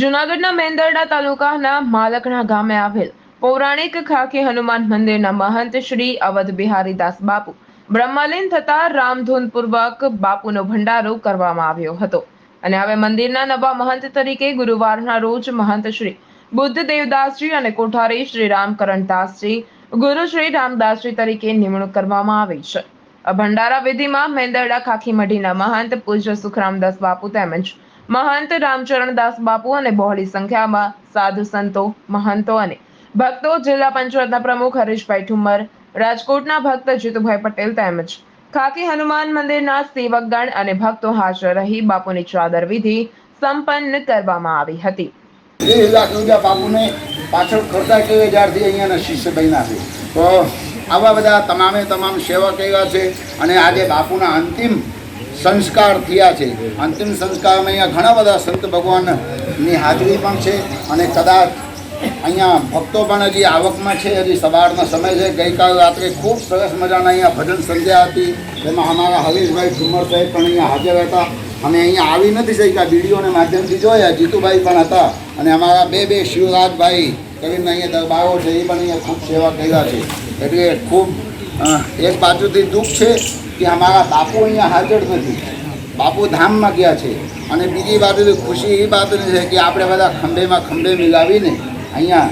જુનાગઢના મેંદરડા તાલુકાના માલકણા ગામે આવેલ પૌરાણિક ખાકી હનુમાન મંદિરના મહંત શ્રી અવધ બિહારી દાસ બાપુ બ્રહ્માલીન થતા રામધૂનપૂર્વક બાપુનો ભંડારો કરવામાં આવ્યો હતો. અને હવે મંદિરના નવા મહંત તરીકે ગુરુવારના રોજ મહંત શ્રી બુદ્ધ દેવદાસજી અને કોઠારી શ્રી રામકરણ દાસજી, ગુરુ શ્રી રામદાસજી તરીકે નિમણૂક કરવામાં આવી છે. ભંડારા વિધિમાં મેંદરડા ખાખી મઢીના મહંત પૂજ્ય સુખરામદાસ બાપુ તેમજ મહંત રામચરણદાસ બાપુ અને બહોળી સંખ્યામાં સાધુ સંતો, મહંતો અને ભક્તો, જિલ્લા પંચાયતના પ્રમુખ હરીશભાઈ ઠુમર રાજકોટના ભક્ત જીતુભાઈ પટેલ તેમજ ખાકી હનુમાન મંદિરના સેવકગણ અને ભક્તો હાજર રહી બાપુની ચાદર વિધિ સંપન્ન કરવામાં આવી હતી. ત્રીસ લાખ બાપુને પાછળ ખર્ચા કર્યા જ્યારથી અહીંયાના શિષ્ય બન્યા છે. તો આવા બધા તમામે તમામ સેવક એવા છે અને આજે બાપુના અંતિમ સંસ્કાર થયા છે. અંતિમ સંસ્કારમાં અહીંયા ઘણા બધા સંત ભગવાનની હાજરી પણ છે અને કદાચ અહીંયા ભક્તો પણ હજી આવકમાં છે, હજી સવારનો સમય છે. ગઈકાલ રાત્રે ખૂબ સરસ મજાના અહીંયા ભજન સંધ્યા હતી. તેમાં અમારા હરીશભાઈ ઠુમર સાહેબ પણ અહીંયા હાજર હતા. અમે અહીંયા આવી નથી શક્યા, વિડીયોના માધ્યમથી જોયા. જીતુભાઈ પણ હતા અને અમારા બે બે શિવરાજભાઈ કરીને અહીંયા દરબારો છે, એ પણ અહીંયા ખૂબ સેવા કર્યા છે. એટલે ખૂબ એક બાજુથી દુઃખ છે કે અમારા બાપુ અહીંયા હાજર નથી. બાપુ ધામમાં ગયા છે. અને બીજી બાજુથી ખુશી એ બાતની છે કે આપણે બધા ખંભેમાં ખંભે મિલાવીને અહીંયા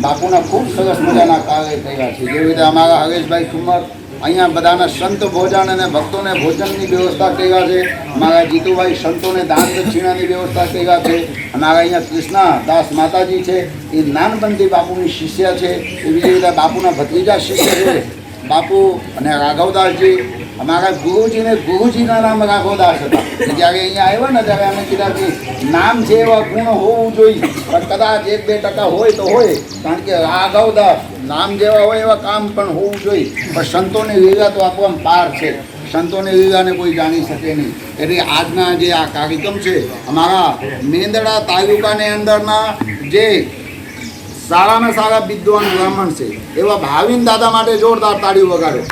બાપુના ખૂબ સરસ મજાના કાર્ય કર્યા છે. જેવી રીતે અમારા હરેશભાઈ ઠુમર અહીંયા બધાના સંત ભોજન અને ભક્તોને ભોજનની વ્યવસ્થા કર્યા છે. મારા જીતુભાઈ સંતોને દાન દક્ષિણાની વ્યવસ્થા કર્યા છે. અમારા અહીંયા કૃષ્ણા દાસ માતાજી છે. એ નાનપણથી બાપુની શિષ્ય છે. એવી બીજી રીતે બાપુના ભત્રીજા શિષ્ય છે. બાપુ અને રાઘવદાસજી, અમારા ગુરુજીને ગુરુજીના નામ રાઘવદાસ હતા. જ્યારે અહીંયા આવ્યા ને, ત્યારે અમે કીધા કે નામ છે એવા ગુણ હોવું જોઈએ. પણ કદાચ એક બે ટકા હોય તો હોય. કારણ કે રાઘવદાસ નામ જેવા હોય એવા કામ પણ હોવું જોઈએ. પણ સંતોની લીલા તો આપવામાં પાર છે. સંતોની લીલાને કોઈ જાણી શકે નહીં. એટલે આજના જે આ કાર્યક્રમ છે, અમારા મેંદડા તાલુકાની અંદરના જે સારામાં સારા વિદ્વાન બ્રાહ્મણ છે. એવા ભાવિન દાદા માટે જોરદાર તાળી વગાડો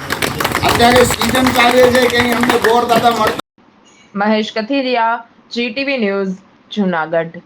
અત્યારે સીઝન ચાલે છે કે અમને ગોળ દાદા મળતા મહેશ કથિરિયા જીટીવી ન્યૂઝ, જુનાગઢ.